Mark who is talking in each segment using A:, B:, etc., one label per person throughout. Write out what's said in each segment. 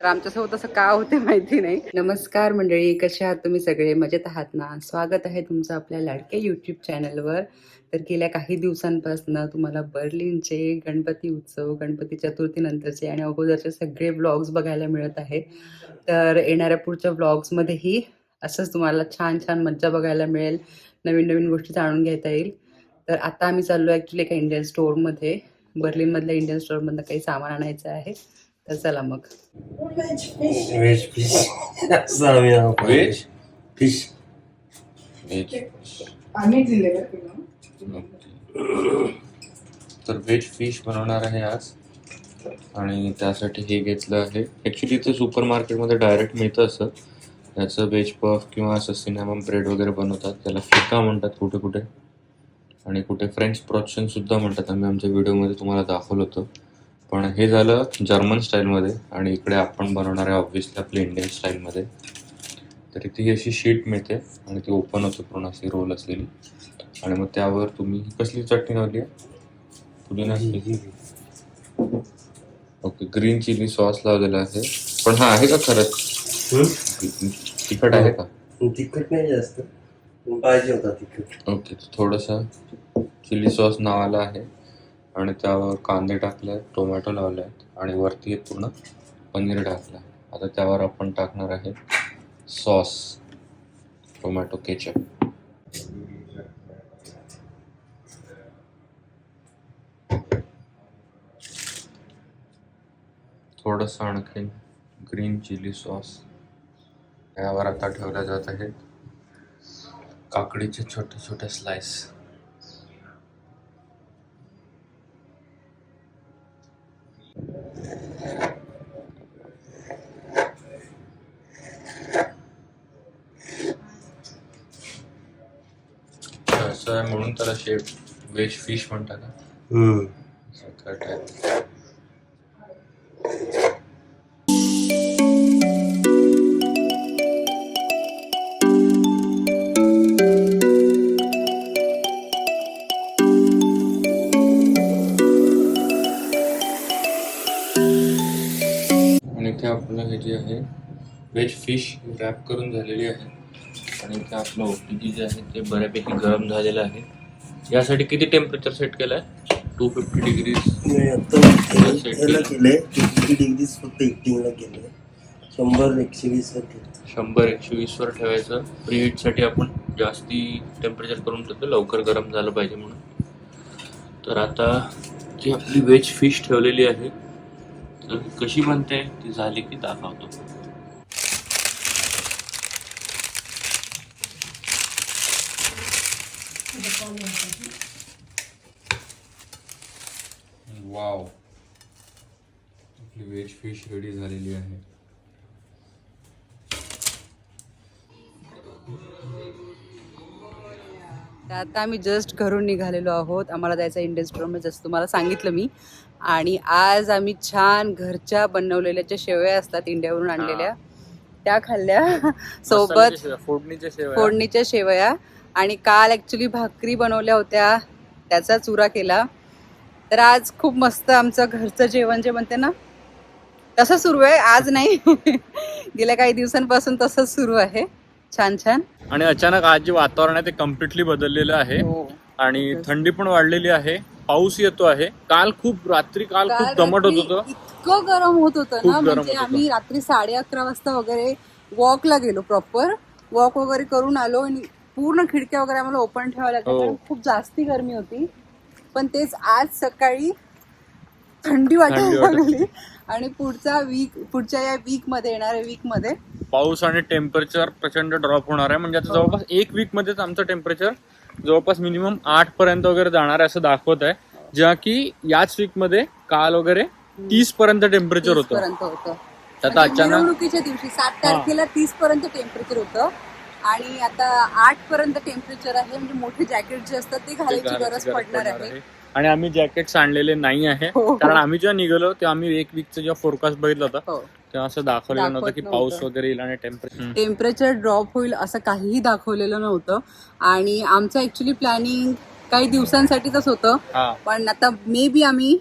A: तर आमच्यासोबत असं का होते माहिती नाही. नमस्कार मंडळी कसे आहात तुम्ही सगळे? मजेत आहात ना? स्वागत आहे तुमचं आपल्या लाडक्या यूट्यूब चॅनलवर तर गेल्या काही दिवसांपासून तुम्हाला बर्लिनचे गणपती उत्सव गणपती चतुर्थीनंतरचे आणि अगोदरचे सगळे ब्लॉग्स बघायला मिळत आहे तर येणाऱ्या पुढच्या ब्लॉग्समध्येही असंच तुम्हाला छान छान मज्जा बघायला मिळेल. नवीन नवीन गोष्टी जाणून घेता येईल. तर आता आम्ही चाललो ॲक्च्युली एका इंडियन स्टोअरमध्ये बर्लिनमधल्या इंडियन स्टोअरमधनं काही सामान आणायचं आहे. तर चला मग.
B: Veg fish.
C: व्हेज
B: फिश
A: आम्ही दिले
C: तर व्हेज फिश बनवणार आहे आज. आणि त्यासाठी हे घेतलं आहे. ॲक्च्युली ते सुपर मार्केटमध्ये डायरेक्ट मिळतं असं. त्याचं व्हेज पफ किंवा असं सिनेमा ब्रेड वगैरे बनवतात. त्याला फिका म्हणतात कुठे कुठे. आणि कुठे फ्रेंच प्रोशन सुद्धा म्हणतात. आम्ही आमच्या व्हिडिओमध्ये तुम्हाला दाखवलं होतं. पण हे झालं जर्मन स्टाईलमध्ये आणि इकडे आपण बनवणार आहे ऑब्व्हियसली आपल्या इंडियन स्टाईलमध्ये. तर ती ही अशी शीट मिळते आणि ती ओपन होते पूर्ण अशी रोल असलेली. आणि मग त्यावर तुम्ही कसली चटणी लावली आहे? पुदिना ओके ग्रीन चिली सॉस लावलेला आहे. पण हा आहे का खरंच? तिखट आहे का?
B: तिखट नाही जास्त. पाहिजे होता तिखट.
C: ओके थोडंसं चिली सॉस नावाला आहे. आणि त्यावर कांदे टाकले आहेत टोमॅटो लावले आहेत आणि वरती पूर्ण पनीर टाकलं आहे आता त्यावर आपण टाकणार आहे सॉस टोमॅटो केचप. थोडंसं आणखीन ग्रीन चिली सॉस यावर आता ठेवल्या जात आहेत काकडीचे छोटे छोटे स्लाइस असं आहे म्हणून तर असे व्हेज फिश म्हणतात ना type. आणि इथे आपलं हे जे आहे व्हेज फिश रॅप करून झालेली आहे. आणि इथे आपलं ओटीजी जे आहे ते बऱ्यापैकी गरम झालेलं आहे. यासाठी किती टेम्परेचर सेट केलं आहे टू फिफ्टी
B: केलंय. फिफ्टी डिग्रीज फक्त केलंय. शंभर एकशे वीस वर.
C: शंभर एकशे ठेवायचं. प्रीहीटसाठी आपण जास्ती टेम्परेचर करून ठेवतो. लवकर गरम झालं पाहिजे म्हणून. तर आता जी आपली व्हेज फिश ठेवलेली आहे तर कशी बनते? ती झाली की दाखवतो. आपली व्हेज फिश रेडी झालेली आहे.
A: तर आता आम्ही जस्ट घरून निघालेलो आहोत. आम्हाला जायचं इंडियन स्टोअरमध्ये जसं तुम्हाला सांगितलं मी. आणि आज आम्ही छान घरच्या बनवलेल्या ज्या शेवया असतात इंडियावरून आणलेल्या. त्या खाल्ल्या. सोबत
C: फोडणीच्या शेवया.
A: फोडणीच्या शेवया. आणि काल ऍक्च्युली भाकरी बनवल्या होत्या. त्याचा चुरा केला. तर आज खूप मस्त आमचं घरचं जेवण जे म्हणते ना तसं सुरू आहे. आज नाही. गेल्या काही दिवसांपासून तसंच सुरू आहे. छान छान.
D: आणि अचानक आज जे वातावरण आहे ते कम्प्लिटली बदललेलं आहे.
A: हो.
D: आणि थंडी पण वाढलेली आहे. पाऊस येतो आहे. काल खूप रात्री काल खूप दमट होत होतं.
A: इतकं गरम होत होतं ना. म्हणजे. आम्ही रात्री साडे अकरा वाजता वगैरे वॉकला गेलो प्रॉपर वॉक वगैरे करून आलो आणि पूर्ण खिडक्या वगैरे आम्हाला ओपन ठेवायला लागल्या.
D: हो.
A: खूप जास्ती गरमी होती. पण तेच आज सकाळी थंडी वाटायला लागली. आणि पुढचा वीक पुढच्या या वीकमध्ये येणाऱ्या वीकमध्ये.
D: पाऊस आणि टेम्परेचर प्रचंड ड्रॉप होणार आहे. म्हणजे आता जवळपास एक वीक मध्येच आमचं टेम्परेचर जवळपास मिनिमम आठ पर्यंत वगैरे जाणार आहे असं दाखवत आहे. ज्या की याच वीकमध्ये काल वगैरे तीस पर्यंत टेम्परेचर होतं.
A: होतं.
D: आता अचानक
A: दिवशी सात तारखेला तीस पर्यंत टेम्परेचर होतं. आणि आता आठ पर्यंत टेम्परेचर आहे म्हणजे मोठे जॅकेट जे असतात ते घालायची गरज पडणार आहे.
D: आणि आम्ही जॅकेट्स आणलेले नाही आहे.
A: हो.
D: कारण आम्ही जेव्हा निघालो तेव्हा आम्ही एक वीकचं जेव्हा फोरकास्ट बघितलं होतं
A: हो.
D: तेव्हा असं दाखवलेलं नव्हतं की पाऊस. वगैरे येईल आणि टेम्परेचर
A: टेम्परेचर ड्रॉप होईल असं काहीही दाखवलेलं नव्हतं. आणि आमचं ऍक्च्युली प्लॅनिंग काही दिवसांसाठीच होतं. पण आता मे बी आम्ही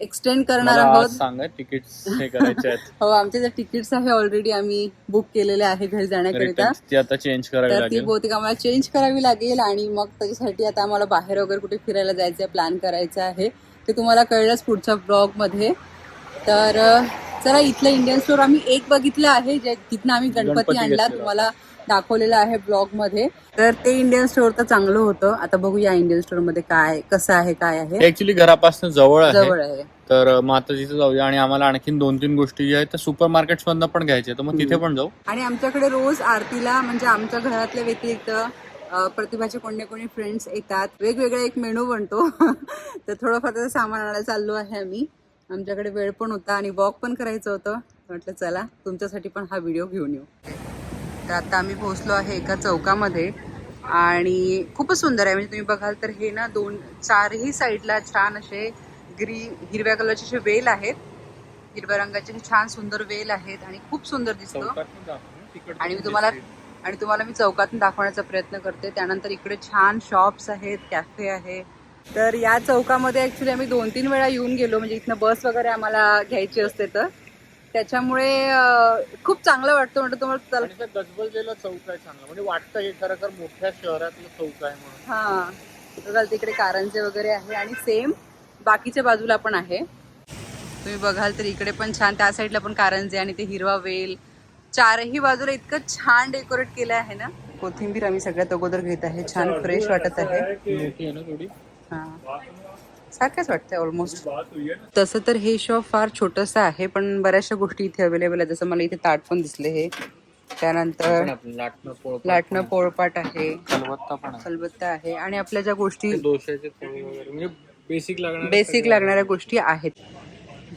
A: एक्सटेंड करणार आहोत.
D: सांगा तिकीट हे करायचे आहेत.
A: हो आमचे जे तिकीट्स आहे ऑलरेडी आम्ही बुक केलेले आहे घरी जाण्याकरिता.
D: ती आता चेंज करावी
A: तर ती
D: लागेल.
A: बहुतेक आम्हाला चेंज करावी लागेल आणि मग त्याच्यासाठी आता आम्हाला बाहेर वगैरे कुठे फिरायला जायचं प्लॅन करायचं आहे. ते तुम्हाला कळलंच पुढच्या ब्लॉगमध्ये तर अं, चला इथलं इंडियन स्टोर आम्ही एक बघितलं आहे जे तिथनं आम्ही गणपती
D: गणपती
A: आणला.
D: घेतलेला.
A: तुम्हाला दाखवलेलं आहे ब्लॉगमध्ये. तर ते इंडियन स्टोर तर चांगलं होतं. आता बघू या इंडियन स्टोरमध्ये काय कसं आहे काय आहे.
D: ऍक्च्युली घरापासून जवळ आहे.
A: जवळ आहे.
D: तर मग आता तिथे जाऊया आणि आम्हाला आणखीन दोन तीन गोष्टी ज्या आहेत त्या सुपर मार्केट मधनं पण घ्यायच्या तर मग तिथे पण जाऊ.
A: आणि आमच्याकडे रोज आरतीला म्हणजे आमच्या घरातल्या व्यतिरिक्त अ, प्रतिभाचे कोणी कोणी फ्रेंड्स येतात. वेगवेगळा एक मेनू बनतो. तर थोडंफार त्याचं सामान आणायला चाललो आहे आम्ही. आमच्याकडे वेळ पण होता आणि वॉक पण करायचं होतं. म्हटलं चला तुमच्यासाठी पण हा व्हिडिओ घेऊन येऊ. तर आता आम्ही पोहोचलो आहे एका चौकामध्ये आणि खूपच सुंदर आहे. म्हणजे तुम्ही बघाल तर हे ना दोन चारही साईडला छान असे ग्रीन हिरव्या कलरचे असे वेल आहेत. हिरव्या रंगाचे छान सुंदर वेल आहेत आणि खूप सुंदर दिसतं. आणि मी तुम्हाला आणि तुम्हाला मी चौकातून दाखवण्याचा प्रयत्न करते. त्यानंतर इकडे छान शॉप्स आहेत कॅफे आहे. तर या चौकामध्ये ऍक्च्युली आम्ही दोन तीन वेळा येऊन गेलो. म्हणजे इथनं बस वगैरे आम्हाला घ्यायची असते तर. त्याच्यामुळे खूप चांगलं वाटतं म्हणतो तुम्हाला चला.
D: गजबजलेला चौक आहे चांगला. म्हणजे वाटतं हे खरं मोठ्या शहरातलं चौक आहे म्हणून.
A: हा. बघाल तिकडे कारंजे वगैरे आहे आणि सेम बाकीच्या बाजूला पण आहे. तुम्ही बघाल तर इकडे पण छान त्या साईडला पण कारंजे आणि ते हिरवा वेल. चारही बाजूला इतकं छान डेकोरेट केलं आहे ना. कोथिंबीर आम्ही सगळ्यात अगोदर घेत आहे. छान फ्रेश वाटत आहे.
D: मोठी आहे ना थोडी?
A: हा. सारखंच वाटतंय ऑलमोस्ट तसं तर हे शॉप फार छोटंसं आहे पण बऱ्याचशा गोष्टी इथे अवेलेबल आहे जसं मला इथे ताट पण दिसले हे. त्यानंतर
D: लाटणं पोळपाट
A: आहे.
D: खलबत्ता आहे.
A: आणि आपल्या ज्या गोष्टी
D: म्हणजे बेसिक लागणार
A: बेसिक लागणाऱ्या गोष्टी. आहेत.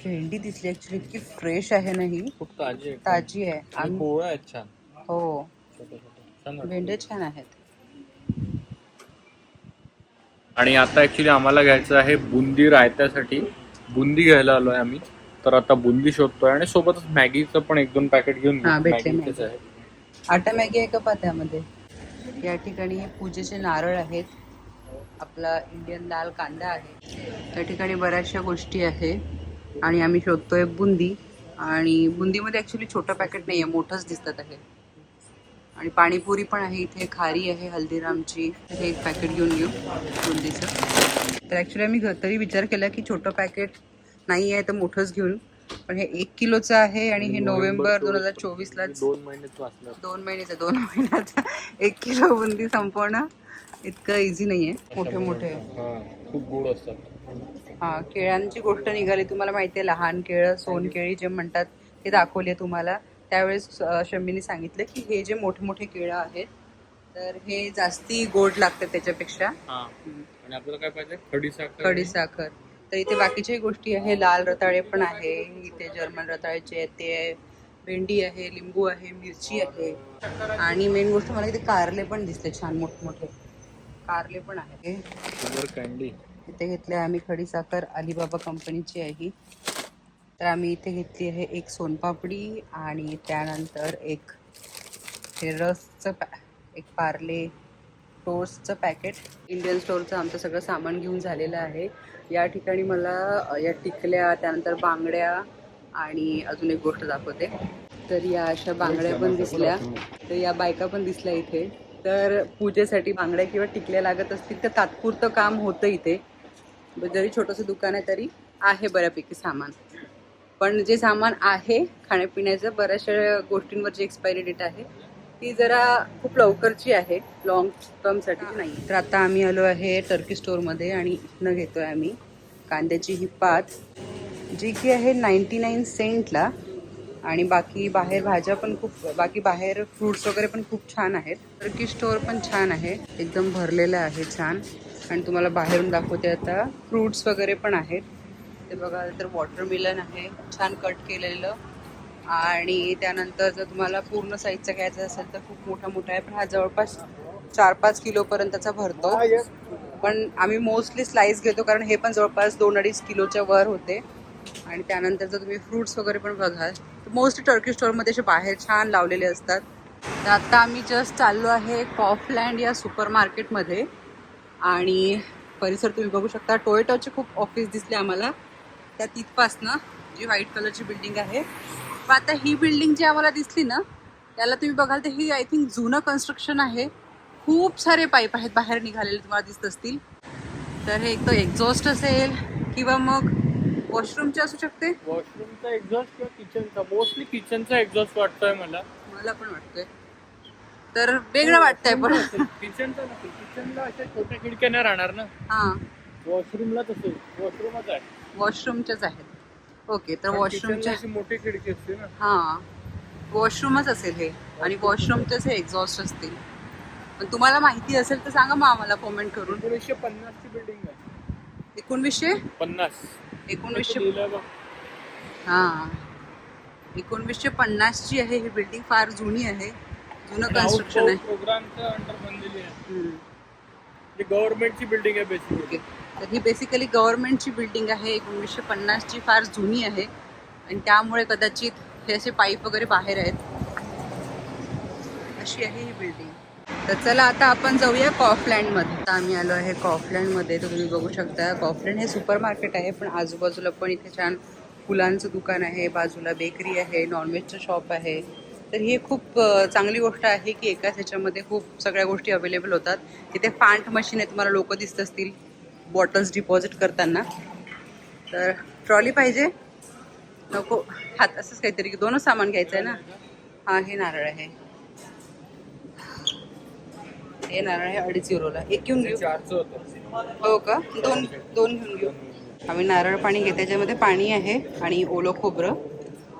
A: भेंडी दिसली ऍक्च्युली इतकी फ्रेश आहे ना ही.
D: खूप ताजी आहे.
A: ताजी आहे.
D: आहेत
A: हो. भेंडे छान आहेत.
D: आणि आता ऍक्च्युली आम्हाला घ्यायचं आहे बुंदी रायत्यासाठी. बुंदी घ्यायला आलोय आम्ही. तर आता बुंदी शोधतोय आणि सोबतच मॅगीचं पण एक दोन पॅकेट घेऊन
A: हा. भेटले.
D: आहे
A: आटा मॅगी आहे का पा त्यामध्ये या ठिकाणी हे पूजेचे नारळ आहेत. आपला इंडियन लाल कांदा आहे. त्या ठिकाणी बऱ्याचशा गोष्टी आहे. आणि आम्ही शोधतोय बुंदी. आणि बुंदीमध्ये ॲक्च्युली छोटं पॅकेट नाही आहे मोठंच दिसतात आहे. आणि पाणीपुरी पण आहे इथे खारी आहे हल्दीरामची. हे एक पॅकेट घेऊन घेऊ बुंदीचं. तर ॲक्च्युली आम्ही घ- तरी विचार केला की छोटं पॅकेट नाही आहे तर मोठंच घेऊन. पण हे एक किलोचं आहे आणि हे नोव्हेंबर दोन हजार चोवीसलाच
D: दोन महिन्यात वाचलं.
A: दोन महिन्याचा दोन महिन्याचा एक किलो बुंदी संपवणं इतकं इझी नाहीये. मोठे मोठे.
D: हा खूप गोड असतात.
A: हा केळ्यांची गोष्ट निघाली. तुम्हाला माहिती आहे लहान केळं सोनकेळी जे म्हणतात ते दाखवले तुम्हाला. त्यावेळेस अं, शम्मीने सांगितलं की हे जे मोठे मोठे केळं आहेत तर हे जास्ती गोड लागतात त्याच्यापेक्षा.
D: हा. आणि आपल्याला काय पाहिजे? खडी साखर.
A: कडी साखर. तर इथे बाकीच्याही गोष्टी आहे. लाल रताळे पण आहे. इथे जर्मन रताळ्याचे आहेत. ते आहे. भेंडी आहे लिंबू आहे मिरची आहे. आणि मेन गोष्ट मला इथे कारले पण दिसले छान मोठमोठे कारले पण आहे
D: कँडी
A: इथे घेतले आम्ही खडी साखर. अलिबाबा कंपनीची आहे. तर आम्ही इथे घेतली आहे एक सोनपापडी आणि त्यानंतर एक हे रसचं पॅ एक पार्ले टोस्टचं पॅकेट. इंडियन स्टोरचं आमचं सगळं सामान घेऊन झालेलं आहे. या ठिकाणी मला या टिकल्या त्यानंतर बांगड्या आणि अजून एक गोष्ट दाखवते. तर या अशा बांगड्या पण दिसल्या. तर या बायका पण दिसल्या इथे. तर पूजेसाठी बांगड्या किंवा टिकल्या लागत असतील तर तात्पुरतं काम होतं इथे. जरी छोटंसं दुकान आहे तरी आहे बऱ्यापैकी सामान. पण जे सामान आहे खाण्यापिण्याचं बऱ्याचशा गोष्टींवरची एक्सपायरी डेट आहे. ती जरा खूप लवकरची आहे लॉंग टर्मसाठी नाही तर आता आम्ही आलो आहे टर्की स्टोअरमध्ये आणि इथनं घेतो आहे आम्ही कांद्याची ही पात जी की आहे नाईन्टी नाईन सेंटला आणि बाकी बाहेर भाज्या पण खूप बाकी बाहेर फ्रुट्स वगैरे पण खूप छान आहेत. टर्की स्टोअर पण छान आहे एकदम भरलेलं आहे छान. आणि तुम्हाला बाहेरून दाखवते आता फ्रुट्स वगैरे पण आहेत. ते बघा तर वॉटरमेलन आहे छान कट केलेलं. आणि त्यानंतर जर तुम्हाला पूर्ण साईजचा घ्यायचा असेल तर खूप मोठा मोठा आहे. पण हा जवळपास चार पाच किलोपर्यंतचा भरतो. पण आम्ही मोस्टली स्लाइस घेतो कारण हे पण जवळपास दोन अडीच किलोच्या वर होते. आणि त्यानंतर जर तुम्ही फ्रुट्स वगैरे पण बघाल तर मोस्टली टर्की स्टोअरमध्ये असे बाहेर छान लावलेले असतात. तर आत्ता आम्ही जस्ट चाललो आहे कॉफलँड या सुपर मार्केटमध्ये आणि परिसर तुम्ही बघू शकता. टोयोटोचे खूप ऑफिस दिसले आम्हाला. त्या तिथपासनं जी व्हाईट कलरची बिल्डिंग आहे. पण आता ही बिल्डिंग जी आम्हाला दिसली ना त्याला तुम्ही बघाल तर ही आय थिंक जुनं कन्स्ट्रक्शन आहे. खूप सारे पाईप आहेत बाहेर निघालेले तुम्हाला दिसत असतील. तर हे एक तर एक्झॉस्ट असेल किंवा मग वॉशरूमचे असू शकते.
D: वॉशरूमचा एक्झॉस्ट किंवा किचनचा मोस्टली किचनचा एक्झॉस्ट वाटतोय मला.
A: मला पण वाटतंय. तर वेगळं वाटतंय पण.
D: किचनचा नसेल किचनला अशा छोट्या खिडक्या नाही राहणार ना.
A: हां.
D: वॉशरूमला तसं वॉशरूमच आहे.
A: वॉशरूमच्याच आहेत. ओके तर वॉशरूमच्या
D: मोठी खिडकी असते ना.
A: हां वॉशरूमच असेल हे. आणि वॉशरूमचेच हे एक्झॉस्ट असतील. पण तुम्हाला माहिती असेल तर सांगा मग आम्हाला कमेंट करून.
D: एकोणीसशे पन्नासची बिल्डिंग आहे.
A: एकोणवीसशे?
D: पन्नास.
A: एकोणवीसशे. हां. एकोणवीसशे पन्नासची आहे ही बिल्डिंग फार जुनी आहे. जुनं कन्स्ट्रक्शन आहे.
D: प्रोग्रामच्या अंडर बनलेली आहे. ही गव्हर्नमेंटची बिल्डिंग आहे बेसिकली
A: तर ही बेसिकली गव्हर्नमेंटची बिल्डिंग आहे. एकोणीसशे पन्नासची फार जुनी आहे. आणि त्यामुळे कदाचित हे असे पाईप वगैरे बाहेर आहेत. अशी आहे ही बिल्डिंग तर चला आता आपण जाऊया कॉफलँडमध्ये आता आम्ही आलो आहे कॉफलँडमध्ये तर तुम्ही बघू शकता कॉफलँड हे सुपर मार्केट आहे. पण आजूबाजूला पण इथे छान फुलांचं दुकान आहे. बाजूला बेकरी आहे. नॉनव्हेजचं शॉप आहे. तर ही खूप चांगली गोष्ट आहे की एकाच ह्याच्यामध्ये खूप सगळ्या गोष्टी अवेलेबल होतात. तिथे फांट मशीन आहे. तुम्हाला लोक दिसत असतील. बॉटल्स डिपॉझिट करताना. तर ट्रॉली पाहिजे. नको. हात असंच काहीतरी दोनच सामान घ्यायचं आहे ना. हा हे नारळ आहे. हे नारळ आहे अडीच युरोला एक घेऊन घेऊ. हो का? दोन दोन घेऊन घेऊ. आम्ही नारळ पाणी घेतो त्याच्यामध्ये पाणी आहे आणि ओलं खोबरं.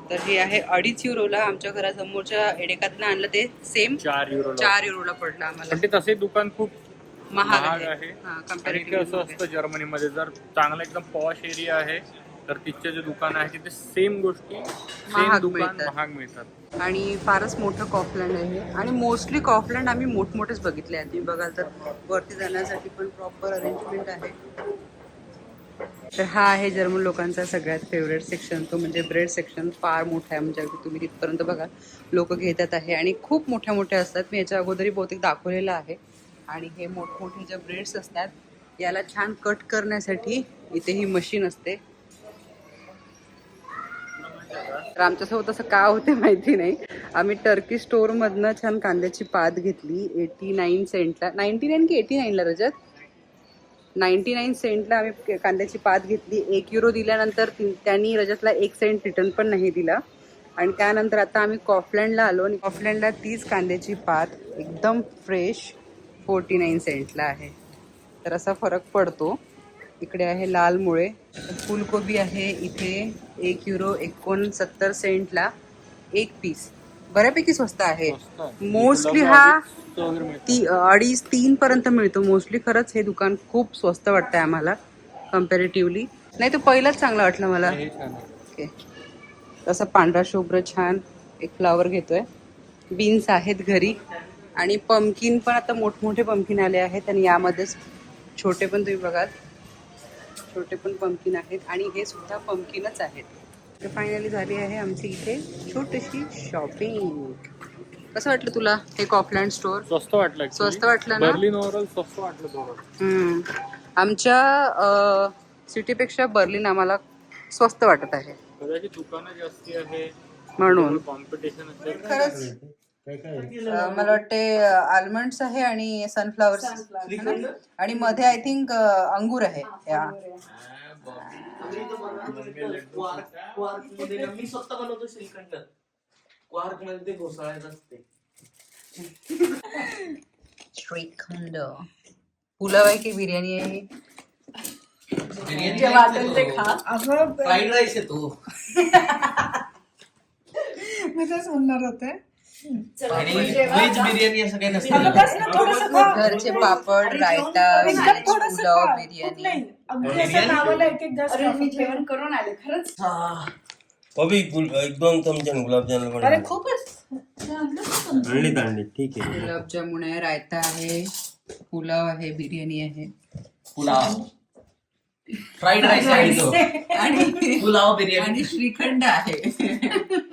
A: तर हे आहे अडीच युरोला आमच्या घरासमोरच्या एडेकातनं आणलं ते सेम
D: चार युरो
A: चार युरोला पडलं आम्हाला.
D: तसे दुकान खूप
A: महाग आहे.
D: आणि असं असतं जर्मनीमध्ये जर चांगला एकदम पॉश एरिया आहे तर तिथचे जे दुकान आहे तिथे सेम गोष्टी सेम
A: महाग
D: दुकान
A: मिळतात.
D: महाग मिळतात.
A: आणि फारच मोठं कॉफलँड आहे. आणि मोस्टली कॉफलँड आम्ही मोठमोठेच बघितले आहेत. तुम्ही बघाल तर वरती जाण्यासाठी पण प्रॉपर अरेंजमेंट आहे. तर हा आहे जर्मन लोकांचा सगळ्यात फेवरेट सेक्शन तो म्हणजे ब्रेड सेक्शन फार मोठा आहे म्हणजे अगदी तुम्ही तिथपर्यंत बघा. लोक घेतात आहे. आणि खूप मोठ्या मोठ्या असतात. मी याच्या अगोदरही बहुतेक दाखवलेलं आहे. आणि हे मोठमोठे जे ब्रेड्स असतात याला छान कट करण्यासाठी इथे ही मशीन असते. तर आमच्यासोबत असं का होते माहिती नाही. आम्ही टर्की स्टोर मधनं छान कांद्याची पात घेतली. एटी नाईन सेंटला नाईन्टी नाईन की एटी नाईनला रजत? नाईन्टी नाईन सेंटला आम्ही कांद्याची पात घेतली. एक युरो दिल्यानंतर त्यांनी रजतला एक सेंट रिटर्न पण नाही दिला. आणि त्यानंतर आता आम्ही कॉफलँडला आलो आणि कॉफलँडला तीच कांद्याची पात एकदम फ्रेश फोर्टी नाईन सेंटला आहे. तर असा फरक पडतो. इकडे आहे लाल मुळे. फुलकोबी आहे इथे एक युरो एकोणसत्तर सेंटला एक पीस बऱ्यापैकी स्वस्त आहे. मोस्टली हा. ती अडीच तीन पर्यंत मिळतो. मोस्टली खरंच हे दुकान खूप स्वस्त वाटतंय आम्हाला कम्पॅरेटिव्हली नाही तो पहिलाच चांगला वाटला मला. ओके. तसा पांढरा शुभ्र छान एक फ्लावर घेतोय. बीन्स आहेत घरी. आणि पंपकिन पण आता मोठमोठे पंपकिन आले आहेत आणि यामध्येच छोटे पण तुम्ही बघाल. छोटे पण पंपकिन आहेत आणि हे सुद्धा पंपकिनच आहेत. तर फायनली झाली आहे आमची इथे छोटीशी शॉपिंग कसं वाटलं तुला हे कॉफलँड स्टोर
D: स्वस्त वाटलं.
A: स्वस्त वाटलं ना?
D: बर्लिन ओव्हरऑल स्वस्त वाटलं थोडं
A: हम्म. आमच्या सिटीपेक्षा बर्लिन आम्हाला स्वस्त वाटत आहे.
D: कदाचित दुकानं जास्ती आहे.
A: म्हणून.
D: कॉम्पिटिशन असेल.
A: खरंच मला वाटते आल्मंड्स आहे आणि सनफ्लावर आणि मध्ये आय थिंक अंगूर आहे. या.
E: क्वार्कमध्ये ना मी स्वतः बनवतो श्रीखंड. क्वार्कमध्ये ते घोसाळ्यात असते.
A: श्रीखंड. पुलाव आहे की बिर्याणी आहे?
E: बिर्याणी फ्राईड राईस येतो
F: मी तेच म्हणणार होते.
E: आणि व्हेज बिर्याणी असं काही नसतं.
A: घरचे पापड रायता
F: एकदम
A: व्हेज
F: थोडंसं
A: पुलाव
F: खा. खूप
A: बिर्याणी
F: नाही. अगदी असं नावाला एक एक जास्त
G: मी जेवण करून आले खरंच.
B: कभी गुल- एक दोन चमचे गुलाबजामुन
G: अरे. खूपच.
B: आणलीत आणलीत ठीक आहे.
A: गुलाबजामुन आहे रायता आहे पुलाव आहे बिर्याणी आहे.
E: पुलाव. फ्राईड राईस
A: आणि
E: पुलाव बिर्याणी.
A: आणि श्रीखंड आहे.